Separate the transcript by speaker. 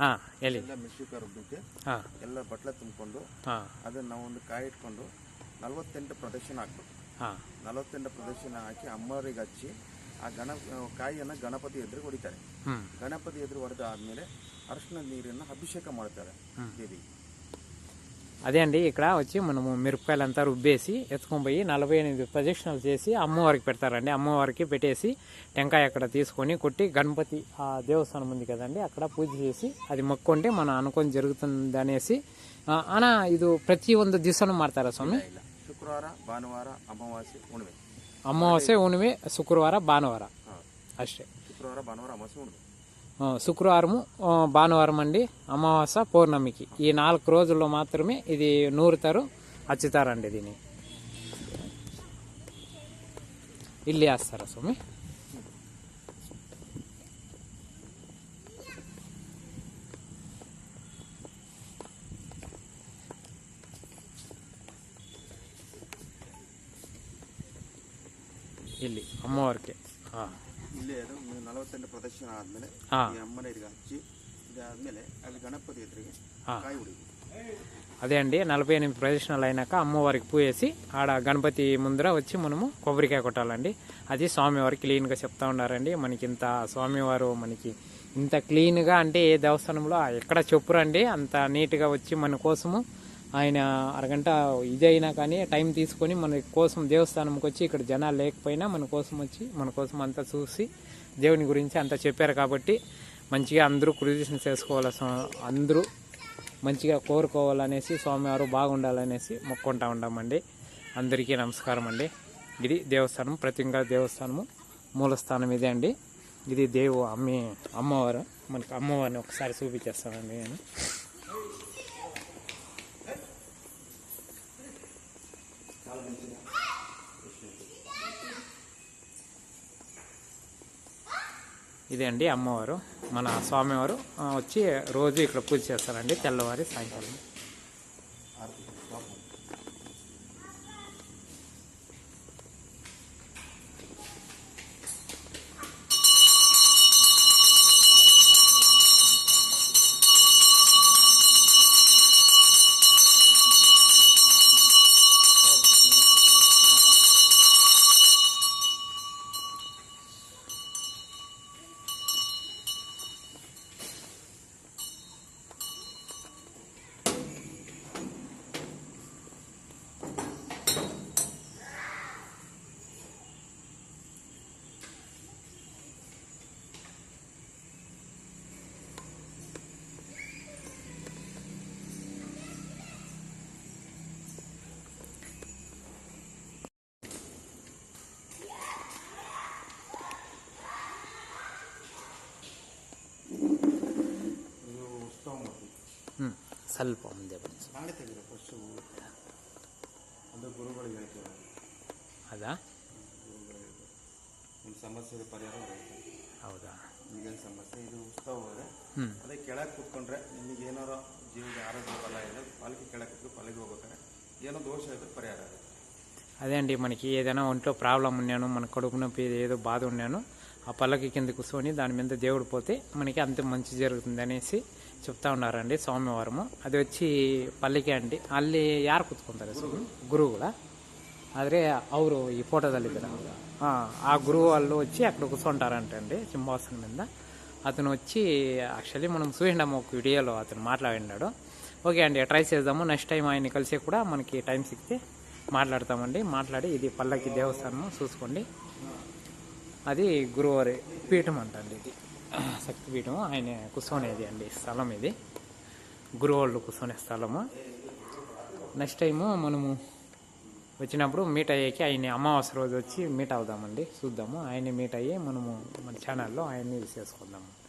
Speaker 1: ಹಾಂ
Speaker 2: ಎಲ್ಲ ಮೆಣಸಿನ್ಕಾಯಿ ರುಬ್ಬಕ್ಕೆ
Speaker 1: ಹಾಂ.
Speaker 2: ಎಲ್ಲ ಬಟ್ಲೆ ತುಂಬಿಕೊಂಡು
Speaker 1: ಹಾಂ.
Speaker 2: ಅದನ್ನ ನಾವು ಒಂದು ಕಾಯಿ ಇಟ್ಕೊಂಡು ನಲವತ್ತೆಂಟು ಪ್ರದರ್ಶನ ಹಾಕ್ಬೇಕು.
Speaker 1: ಹಾಂ.
Speaker 2: ನಲವತ್ತೆಂಟು ಪ್ರದರ್ಶನ ಹಾಕಿ ಅಮ್ಮವರಿಗೆ ಹಚ್ಚಿ ಆ ಗಣ ಕಾಯಿಯನ್ನ ಗಣಪತಿ ಎದುರು ಹೊಡಿತಾರೆ. ಗಣಪತಿ ಎದುರು ಹೊಡೆದ ಆದ್ಮೇಲೆ ಅರಿಶಿನ ನೀರನ್ನು ಅಭಿಷೇಕ ಮಾಡ್ತಾರೆ ದೇವಿಗೆ.
Speaker 1: అదే అండి ఇక్కడ వచ్చి మనము మిరపకాయలంతా రుబ్బేసి ఎత్తుకొని పోయి నలభై ఎనిమిది ప్రదక్షిణలు చేసి అమ్మవారికి పెడతారండి అమ్మవారికి పెట్టేసి టెంకాయ అక్కడ తీసుకొని కొట్టి గణపతి ఆ దేవస్థానం ఉంది కదండి అక్కడ పూజ చేసి అది మొక్కుంటే మనం అనుకొని జరుగుతుంది అనేసి ఆ, అన్న ఇది ప్రతి ಒಂದು ದಿವಸನೂ ಮಾಡ್ತಾರಾ ಸ್ವಾಮಿ
Speaker 2: ಇಲ್ಲ ಶುಕ್ರವಾರ ಭಾನುವಾರ ಅಮಾವಾಸ್ಯೆ ಹುಣ್ಣಿಮೆ
Speaker 1: ಅಮಾವಾಸ್ಯೆ ಹುಣ್ಣಿಮೆ ಶುಕ್ರವಾರ ಭಾನುವಾರ
Speaker 2: ಹೌದು.
Speaker 1: ಅಷ್ಟೇ
Speaker 2: ಶುಕ್ರವಾರ ಭಾನುವಾರ ಅಮಾವಾಸ್ಯೆ ಹುಣ್ಣಿಮೆ
Speaker 1: ఆ, శుక్రవారము భానువారం అండి అమావాస పౌర్ణమికి. ఈ నాలుగు రోజుల్లో మాత్రమే ఇది నూరుతారు అచ్చుతారండి దీన్ని. ఇల్లు వేస్తారా స్వామి? ఇల్లి అమ్మవారికి.
Speaker 2: ಇಲ್ಲೇ ಅದು ನೀವು ನಲವತ್ತೆಂಟು ಪ್ರದಕ್ಷಿಣ ಆದ್ಮೇಲೆ
Speaker 1: ಹಾ.
Speaker 2: ಈ ಅಮ್ಮನರಿಗೆ ಹಚ್ಚಿ ಇದಾದ್ಮೇಲೆ ಅಲ್ಲಿ ಗಣಪತಿ ಎದುರಿಗೆ
Speaker 1: ಹಾ.
Speaker 2: ಕಾಯಿ ಹೊಡಿಬೇಕು
Speaker 1: అదే అండి నలభై ఎనిమిది ప్రదక్షిణాలు అయినాక అమ్మవారికి పూయేసి ఆడ గణపతి ముందర వచ్చి మనము కొబ్బరికాయ కొట్టాలండి అది స్వామివారు క్లీన్గా చెప్తా ఉన్నారండి మనకి ఇంత స్వామివారు మనకి ఇంత క్లీన్గా అంటే ఏ దేవస్థానంలో ఎక్కడ చెప్పురండి అంత నీట్గా వచ్చి మన కోసము ఆయన అరగంట ఇదైనా కానీ టైం తీసుకొని మన కోసం దేవస్థానంకి వచ్చి ఇక్కడ జనాలు లేకపోయినా మన కోసం వచ్చి మన కోసం అంతా చూసి దేవుని గురించి అంతా చెప్పారు కాబట్టి మంచిగా అందరూ కృషి చేసుకోవాలి అందరూ మంచిగా కోరుకోవాలనేసి స్వామివారు బాగుండాలనేసి మొక్కుంటా ఉంటామండి అందరికీ నమస్కారం అండి. ఇది దేవస్థానం ప్రతింగా దేవస్థానము మూలస్థానం ఇదే అండి. ఇది దేవు అమ్మి అమ్మవారు. మనకి అమ్మవారిని ఒకసారి చూపించేస్తానండి నేను. ఇదే అండి అమ్మవారు. మన స్వామివారు వచ్చి రోజు ఇక్కడ పూజ చేస్తారండి తెల్లవారి సాయంకాలం. ಸ್ವಲ್ಪ ಮುಂದೆ ಬನ್ನಿ ಸ್ವಾಮಿ.
Speaker 2: ನಾಳೆ ತೆಗೆದು ಫಸ್ಟು ಅದು ಗುರುಗಳಿಗೆ ಹೇಳ್ತೀವಿ ನಾವು.
Speaker 1: ಅದಾ
Speaker 2: ಗುರುಗಳಿಗೆ ನಿಮ್ಮ ಸಮಸ್ಯೆ ಪರಿಹಾರ ಹೇಳ್ತೀವಿ
Speaker 1: ಹೌದಾ
Speaker 2: ಈಗೇನು ಸಮಸ್ಯೆ ಇದು ಉತ್ಸವ ಹೋದರೆ
Speaker 1: ಹ್ಮ್
Speaker 2: ಅದೇ ಕೆಳಗೆ ಕೂತ್ಕೊಂಡ್ರೆ ನಿಮಗೆ ಏನಾರ ಜೀವದ ಆರೋಗ್ಯ ಫಲ ಇದೆ ಪಾಲಿಕೆ ಕೆಳಗೆ ಕೂತ್ಕೊಂಡು ಪಾಲಿಗೆ ಹೋಗ್ಬೇಕಾದ್ರೆ ಏನೋ ದೋಷ ಇದೆ ಪರಿಹಾರ ಆಗುತ್ತೆ
Speaker 1: అదే అండి మనకి ఏదైనా ఒంట్లో ప్రాబ్లం ఉన్నాను మన కడుపు నొప్పి ఏదో బాధ ఉన్నాను ఆ పల్లకి కింద కూర్చొని దాని మీద దేవుడు పోతే మనకి అంత మంచి జరుగుతుంది అనేసి చెప్తా ఉన్నారండి స్వామివారము. అది వచ్చి పల్లకి అండి. అల్లి యారు ಯಾರು గురువు కూడా. అదే అవురు ఈ ఫోటోదಲ್ಲಿದ್ದಾರೆ ఆ గురువు వాళ్ళు వచ్చి అక్కడ కూర్చుంటారంటండి సింహాసనం మీద. అతను వచ్చి యాక్చువల్లీ మనం చూసినాము ఒక వీడియోలో అతను మాట్లాడినాడు. ఓకే అండి ట్రై చేద్దాము. నెక్స్ట్ టైం ఆయన కలిసి కూడా మనకి టైం సిక్తే మాట్లాడతామండి. మాట్లాడి ఇది పల్లకి దేవస్థానం చూసుకోండి. అది గురువారి పీఠం అంటండి ఇది. శక్తి పీఠం. ఆయన కూర్చొనేది అండి. స్థలం ఇది. గురువాళ్ళు కూర్చొనే స్థలము. నెక్స్ట్ టైము మనము వచ్చినప్పుడు మీట్ అయ్యేకి ఆయన అమావాస్య రోజు వచ్చి మీట్ అవుదామండి. చూద్దాము. ఆయన మీట్ అయ్యి మనము మన ఛానల్లో ఆయన్ని చేసుకుందాము